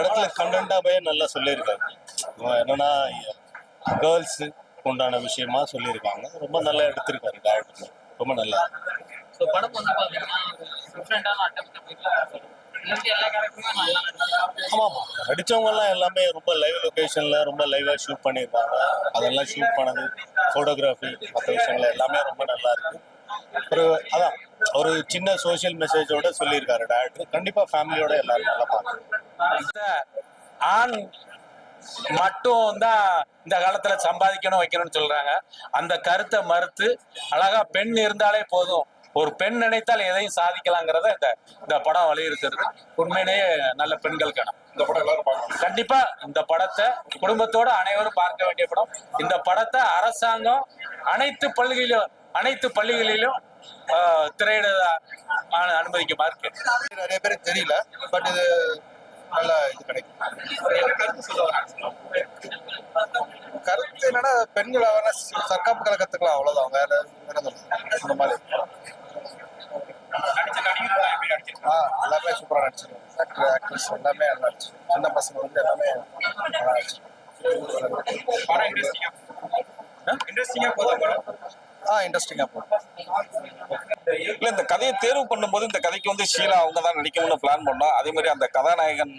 படத்துல கண்டென்ட்டாவே நல்லா சொல்லியிருக்காங்க என்னன்னா கேர்ள்ஸ் உண்டான விஷயமா சொல்லியிருக்காங்க. ரொம்ப நல்லா எடுத்திருக்காரு டேரக்டர் ரொம்ப நல்லா. ஆமாம் நடிச்சவங்க எல்லாம் ரொம்ப லைவ் லொகேஷன்ல ரொம்ப லைவா ஷூட் பண்ணியிருக்காங்க. அதெல்லாம் ஷூட் பண்ணது ஃபோட்டோகிராஃபி மற்ற விஷயங்கள் எல்லாமே ரொம்ப நல்லா இருக்கு. ஒரு அதான் ஒரு சின்ன சோஷியல் மெசேஜோட சொல்லியிருக்காரு டேரக்டர் கண்டிப்பா ஃபேமிலியோட எல்லாரும் நல்லா பார்க்கணும். ஆண் மட்டும் தான் இந்த காலத்துல சம்பாதிக்கணும் வைக்கணும்னு சொல்றாங்க. அந்த கருத்தை மறுத்து அழகா பெண் இருந்தாலே போதும். ஒரு பெண் நினைத்தால் எதையும் சாதிக்கலாங்கிறத இந்த இந்த படம் வலியுறுத்துறது. உண்மையிலேயே நல்ல பெண்களுக்கான இந்த படம் எல்லாரும் கண்டிப்பா இந்த படத்தை குடும்பத்தோட அனைவரும் பார்க்க வேண்டிய படம். இந்த படத்தை அரசாங்கம் அனைத்து பள்ளிகளிலும் அனைத்து பள்ளிகளிலும் திரையிட அனு- அனுமதிக்குமாறு நிறைய பேருக்கு தெரியல பட் இது நல்ல இது கிடைக்கும். கருத்து என்னன்னா பெண்கள் வேணா சர்க்காப்பு கலை கத்துக்கலாம் அவ்வளவுதான். வேற வேற. அந்த மாதிரி. ஆ எல்லாமே சூப்பரா நடிச்சிருக்காங்க. ஆக்டர் ஆக்ட்ரஸ் எல்லாமே நல்லா நடிச்சு சின்ன பசங்க வந்து எல்லாமே நல்லா நடிச்சிருக்காங்க. படம் இன்ட்ரெஸ்டிங்கா இன்ட்ரெஸ்டிங்கா போதா படம்? ஆ இன்ட்ரெஸ்டிங்காக போகும் இல்லை இந்த கதையை தேர்வு பண்ணும்போது இந்த கதைக்கு வந்து ஷீலா அவங்க தான் நடிக்கணும்னு பிளான் பண்ணோம் அதே மாதிரி அந்த கதாநாயகன்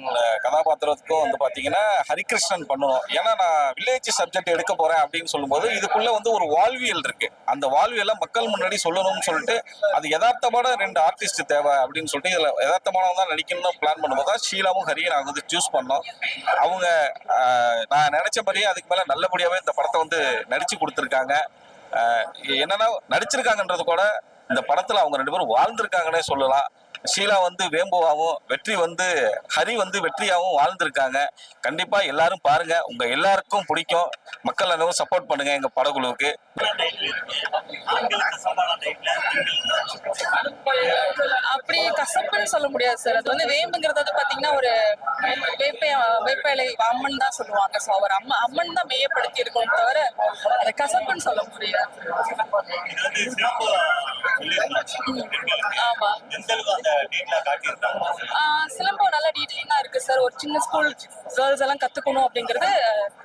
கதாபாத்திரத்துக்கும் வந்து பார்த்தீங்கன்னா ஹரிகிருஷ்ணன் பண்ணணும். ஏன்னா நான் வில்லேஜ் சப்ஜெக்ட் எடுக்க போகிறேன் அப்படின்னு சொல்லும்போது இதுக்குள்ளே வந்து ஒரு வாழ்வியல் இருக்கு. அந்த வாழ்வியலை மக்கள் முன்னாடி சொல்லணும்னு சொல்லிட்டு அது யதார்த்தமான ரெண்டு ஆர்டிஸ்ட் தேவை அப்படின்னு சொல்லிட்டு இதில் யதார்த்தமானவங்க தான் நடிக்கணும்னு பிளான் பண்ணும்போது தான் ஷீலாவும் ஹரியும் நாங்கள் வந்து சூஸ் பண்ணோம். அவங்க நான் நினச்ச மாதிரியே அதுக்கு மேலே நல்லபடியாகவே இந்த படத்தை வந்து நடிச்சு கொடுத்துருக்காங்க. என்னன்னா நடிச்சிருக்காங்கன்றது கூட இந்த படத்துல அவங்க ரெண்டு பேரும் வாழ்ந்திருக்காங்கன்னே சொல்லலாம். ஷீலா வந்து வேம்புவாவும் வெற்றி வந்து ஹரி வந்து வெற்றியாவும் வாழ்ந்திருக்காங்க. கண்டிப்பா எல்லாரும் பாருங்க. உங்க எல்லாருக்கும் பிடிக்கும். மக்கள் அனைவரும் சப்போர்ட் பண்ணுங்க எங்க படக்குழுவுக்கு. அப்படி கசப்புன்னு சொல்ல முடியாது சார் அது வந்து வேம்புங்கிறது வந்து பாத்தீங்கன்னா ஒரு வேப்ப வேப்பலை அம்மன் தான் சொல்லுவாங்க. ஸோ அவர் அம்மா அம்மன் தான் மையப்படுத்தி இருக்கணும் தவிர அதை கசப்புன்னு சொல்ல முடியாது. சிலம்பம் நல்ல டீட்டெயிலா இருக்கு சார் ஒரு சின்ன ஸ்கூல் கேர்ள்ஸ் எல்லாம் கத்துக்கணும் அப்படிங்கறது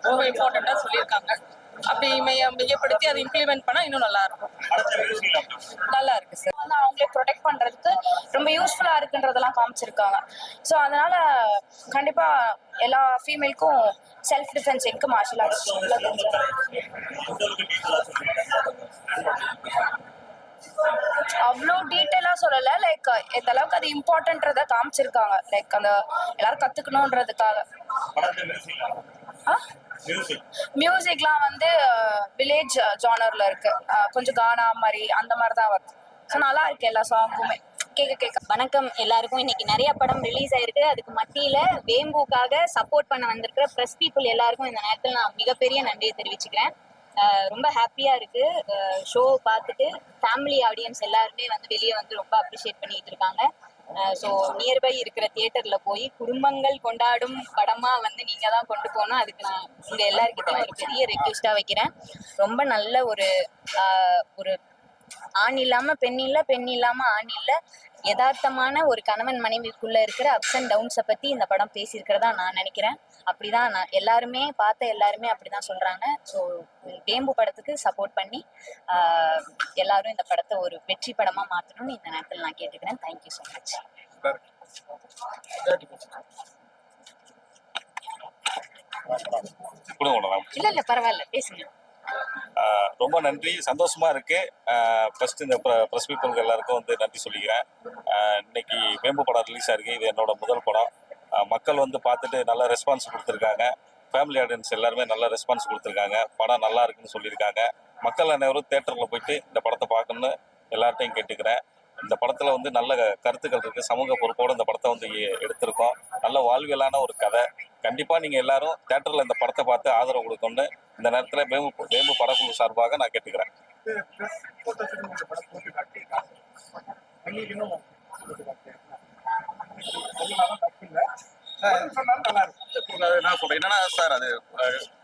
ரொம்ப இம்பார்ட்டண்டா சொல்லியிருக்காங்க. அப்படி மைய மையப்படுத்தி அதை இம்ப்ளிமெண்ட் பண்ணா இன்னும் நல்லா இருக்கும். நல்லா இருக்கு சார் வந்து அவங்களை ப்ரொடெக்ட் பண்றதுக்கு ரொம்ப யூஸ்ஃபுல்லா இருக்குன்றதெல்லாம் காமிச்சிருக்காங்க. ஸோ அதனால கண்டிப்பா எல்லா ஃபீமேலுக்கும் செல்ஃப் டிஃபென்ஸ் இருக்கு மார்ஷல் ஆர்ட்ஸ் அவ்வளோ டீட்டெயிலாக சொல்லலை. லைக் எந்த அளவுக்கு அது இம்பார்ட்டன்றத காமிச்சிருக்காங்க. லைக் அந்த எல்லாரும் கற்றுக்கணுன்றதுக்காக மியூசிக்லாம் வந்து வில்லேஜ் ஜானரில் இருக்கு. கொஞ்சம் கானா மாதிரி அந்த மாதிரி தான் வருது. ஸோ நல்லா இருக்கு எல்லா சாங்குமே கேட்க கேட்க வணக்கம் எல்லாருக்கும். இன்னைக்கு நிறைய படம் ரிலீஸ் ஆயிருக்கு. அதுக்கு மத்தியில வேம்புக்காக சப்போர்ட் பண்ண வந்திருக்கிற ப்ரெஸ் பீப்புள் எல்லாருக்கும் இந்த நேரத்தில் நான் மிகப்பெரிய நன்றியை தெரிவிச்சுக்கிறேன். ரொம்ப ஹாப்பியா இருக்கு. ஷோ பார்த்துட்டு ஃபேமிலி ஆடியன்ஸ் எல்லாருமே வந்து வெளியே வந்து ரொம்ப அப்ரிஷியேட் பண்ணிட்டு இருக்காங்க. ஸோ நியர்பை இருக்கிற தியேட்டர்ல போய் குடும்பங்கள் கொண்டாடும் படமா வந்து நீங்க தான் கொண்டு போகணும். அதுக்கு நான் உங்க எல்லாருக்கிட்டையும் ஒரு பெரிய ரெக்வெஸ்டா வைக்கிறேன். ரொம்ப நல்ல ஒரு ஒரு ஆண் இல்லாம பெண் இல்ல பெண் இல்லாம ஆண் இல்ல. யதார்த்தமான ஒரு கணவன் மனைவிக்குள்ள இருக்கிற அப்ஸ் அண்ட் டவுன்ஸை பத்தி இந்த படம் பேசியிருக்கிறதா நான் நினைக்கிறேன். அப்படிதான் நான் எல்லாருமே பார்த்த எல்லாருமே அப்படிதான் சொல்றாங்க. ஸோ வேம்பு படத்துக்கு சப்போர்ட் பண்ணி எல்லாரும் இந்த படத்தை ஒரு வெற்றி படமா மாத்தணும்னு இந்த நேரத்தில் நான் கேட்டுக்கிறேன். தேங்க்யூ ஸோ மச் இல்ல இல்ல பரவாயில்ல. பேசுங்க. ரொம்ப நன்றி. சந்தோஷமா இருக்கு. ஃபர்ஸ்ட் இந்த ப்ரெஸ் பீப்புளுக்கு எல்லாருக்கும் வந்து நன்றி சொல்லிக்கிறேன். இன்னைக்கு வேம்பு படம் ரிலீஸ் ஆயிருக்கு. இது என்னோட முதல் படம். மக்கள் வந்து பார்த்துட்டு நல்ல ரெஸ்பான்ஸ் கொடுத்துருக்காங்க. ஃபேமிலி ஆடியன்ஸ் எல்லாருமே நல்ல ரெஸ்பான்ஸ் கொடுத்துருக்காங்க. படம் நல்லா இருக்குன்னு சொல்லியிருக்காங்க. மக்கள் அனைவரும் தேட்டரில் போயிட்டு இந்த படத்தை பார்க்கணும்னு எல்லார்ட்டையும் கேட்டுக்கிறேன். இந்த படத்தில் வந்து நல்ல கருத்துக்கள் இருக்குது சமூக பொறுப்போடு இந்த படத்தை வந்து எடுத்திருக்கோம். நல்ல வாழ்வியலான ஒரு கதை. கண்டிப்பாக நீங்கள் எல்லாரும் தேட்டரில் இந்த படத்தை பார்த்து ஆதரவு கொடுக்கணும்னு இந்த நேரத்தில் வேம்பு வேம்பு படக்குழு சார்பாக நான் கேட்டுக்கிறேன். நான் சொல்றேன் என்னன்னா சார் அது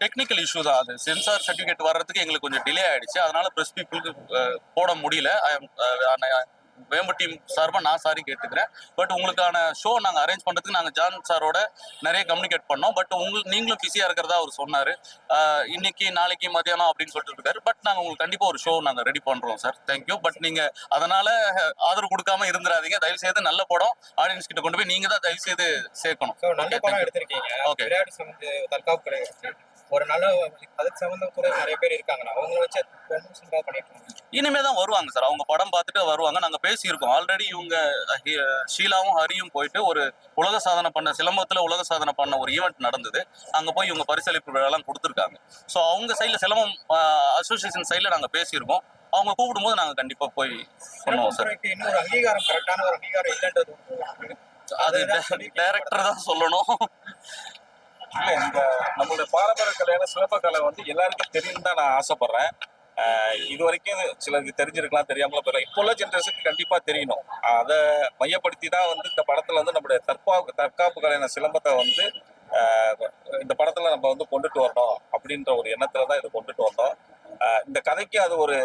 டெக்னிக்கல் இஷ்யூ தான். அது சென்சார் சர்டிஃபிகேட் வர்றதுக்கு எங்களுக்கு கொஞ்சம் டிலே ஆயிடுச்சு. அதனால ப்ரெஸ் பீப்புளுக்கு போட முடியல. வேம்பு டீம் சார்பாக நான் சாரி கேட்டுக்கிறேன். பட் உங்களுக்கான ஷோ நாங்கள் அரேஞ்ச் பண்ணுறதுக்கு நாங்கள் ஜான் சாரோட நிறைய கம்யூனிகேட் பண்ணோம். பட் உங்களுக்கு நீங்களும் பிஸியாக இருக்கிறதா அவர் சொன்னார். இன்னைக்கு நாளைக்கு மதியானம் அப்படின்னு சொல்லிட்டு இருக்காரு. பட் நாங்கள் உங்களுக்கு கண்டிப்பாக ஒரு ஷோ நாங்கள் ரெடி பண்ணுறோம் சார் தேங்க்யூ பட் நீங்கள் அதனால ஆதரவு கொடுக்காம இருந்துடாதீங்க தயவு செய்து நல்ல படம் ஆடியன்ஸ் கிட்ட கொண்டு போய் நீங்கள் தான் தயவு செய்து சேர்க்கணும். நல்ல படம். எடுத்திருக்கீங்க. சம்மந்த தற்காப்பு ஒரு நல்ல அதுக்கு சம்மந்தம் கூட நிறைய பேர் இருக்காங்க. அவங்க வச்சு இனிமே தான் வருவாங்க சார். அவங்க படம் பார்த்துட்டு வருவாங்க. நாங்க பேசியிருக்கோம். ஆல்ரெடி இவங்க ஷீலாவும் ஹரியும் போயிட்டு ஒரு உலக சாதனை பண்ண சிலம்பத்துல உலக சாதனை பண்ண ஒரு ஈவெண்ட் நடந்தது. அங்க போய் இவங்க பரிசளிப்பு விழாலாம் கொடுத்துருக்காங்க. ஸோ அவங்க சைட்ல சிலம்பம் அசோசியேஷன் சைட்ல நாங்க பேசியிருக்கோம். அவங்க கூப்பிடும்போது நாங்க கண்டிப்பா போய் பண்ணுவோம் சார். ஒரு அங்கீகாரம் கரெக்டான ஒரு அங்கீகாரம் இல்லைன்றது அது டைரக்டர் தான் சொல்லணும். இல்லை இந்த நம்மளுடைய பாரம்பரிய கலையான சிலப்பக்கலை வந்து எல்லாருக்கும் தெரியும் தான் நான் ஆசைப்படுறேன். இது வரைக்கும் சிலருக்கு தெரிஞ்சிருக்கலாம் தெரியாமல போயிடலாம். இப்போ உள்ள ஜென்ரேஷனுக்கு கண்டிப்பா தெரியணும். அதை மையப்படுத்தி தான் வந்து இந்த படத்துல வந்து நம்மளுடைய தற்காப்பு தற்காப்பு கலையான சிலம்பத்தை வந்து இந்த படத்துல நம்ம வந்து கொண்டுட்டு வரணும் அப்படின்ற ஒரு எண்ணத்துல தான் இதை கொண்டுட்டு வந்தோம். இந்த கதைக்கு அது ஒரு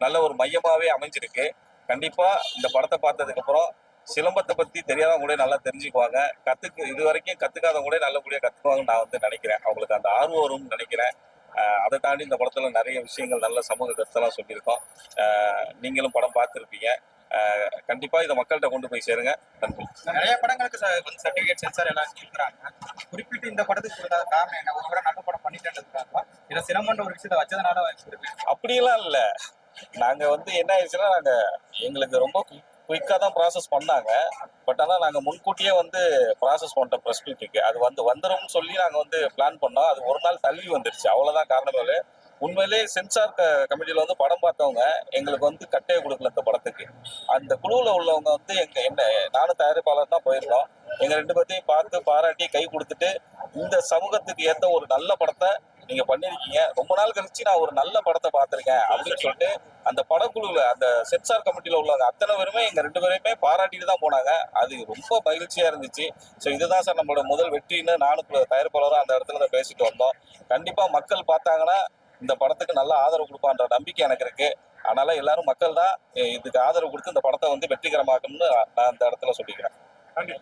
நல்ல ஒரு மையமாவே அமைஞ்சிருக்கு. கண்டிப்பா இந்த படத்தை பார்த்ததுக்கு அப்புறம் சிலம்பத்தை பத்தி தெரியாதவங்க கூட நல்லா தெரிஞ்சுக்குவாங்க. கத்துக்கு இது வரைக்கும் கத்துக்காதவங்க கூட நல்லபடியா கத்துக்குவாங்கன்னு நான் வந்து நினைக்கிறேன். அவங்களுக்கு அந்த ஆர்வம் வரும்னு நினைக்கிறேன். அதை தாண்டி இந்த படத்துல நிறைய விஷயங்கள் நல்ல சமூக கருத்தெல்லாம் சொல்லியிருக்கோம். நீங்களும் படம் பார்த்துருப்பீங்க. கண்டிப்பா இதை மக்கள்கிட்ட கொண்டு போய் சேருங்க. நன்றி. நிறைய படங்களுக்கு வந்து சர்டிஃபிகேட் சென்சார் எல்லாம் கொடுக்குறாங்க குறிப்பிட்டு இந்த படத்துக்கு கொடுக்காத காரணம் என்ன? ஒரு நல்ல படம் பண்ணிட்டேன்றதுக்காக இதை சிரமன்ற ஒரு விஷயத்தை வச்சதுனால அப்படியெல்லாம் இல்லை. நாங்க வந்து என்ன ஆயிடுச்சுன்னா நாங்க எங்களுக்கு ரொம்ப குயிக்காக தான் ப்ராசஸ் பண்ணாங்க. பட் ஆனால் நாங்கள் முன்கூட்டியே வந்து ப்ராசஸ் பண்ணிட்டோம் ப்ரெஸ் மீட்டுக்கு அது வந்து வந்துடும்னு சொல்லி நாங்கள் வந்து பிளான் பண்ணோம். அது ஒரு நாள் தள்ளி வந்துருச்சு. அவ்வளோதான் காரணமே உண்மையிலே சென்சார் கமிட்டியில் வந்து படம் பார்த்தவங்க எங்களுக்கு வந்து கட்டையை கொடுக்கல இந்த படத்துக்கு. அந்த குழுவில் உள்ளவங்க வந்து எங்கள் என்ன நானும் தயாரிப்பாளர் தான் போயிருந்தோம். எங்கள் ரெண்டு பேர்த்தையும் பார்த்து பாராட்டி கை கொடுத்துட்டு இந்த சமூகத்துக்கு ஏற்ற ஒரு நல்ல படத்தை நீங்க பண்ணிருக்கீங்க. ரொம்ப நாள் கழிச்சு நான் ஒரு நல்ல படத்தை பார்த்திருக்கேன் அப்படின்னு சொல்லிட்டு அந்த படக்குழுல அந்த சென்சார் கமிட்டியில உள்ளவங்க அத்தனை பேருமே எங்க ரெண்டு பேருமே பாராட்டிட்டு தான் போனாங்க. அது ரொம்ப மகிழ்ச்சியா இருந்துச்சு. ஸோ இதுதான் சார் நம்மளோட முதல் வெற்றின்னு நானும் தயாரிப்பாளராக அந்த இடத்துல தான் பேசிட்டு வந்தோம். கண்டிப்பா மக்கள் பார்த்தாங்கன்னா இந்த படத்துக்கு நல்ல ஆதரவு கொடுப்பான்ற நம்பிக்கை எனக்கு இருக்கு. அதனால எல்லாரும் மக்கள் தான் இதுக்கு ஆதரவு கொடுத்து இந்த படத்தை வந்து வெற்றிகரமாக்கணும்னு நான் இந்த இடத்துல சொல்லிக்கிறேன். நன்றி.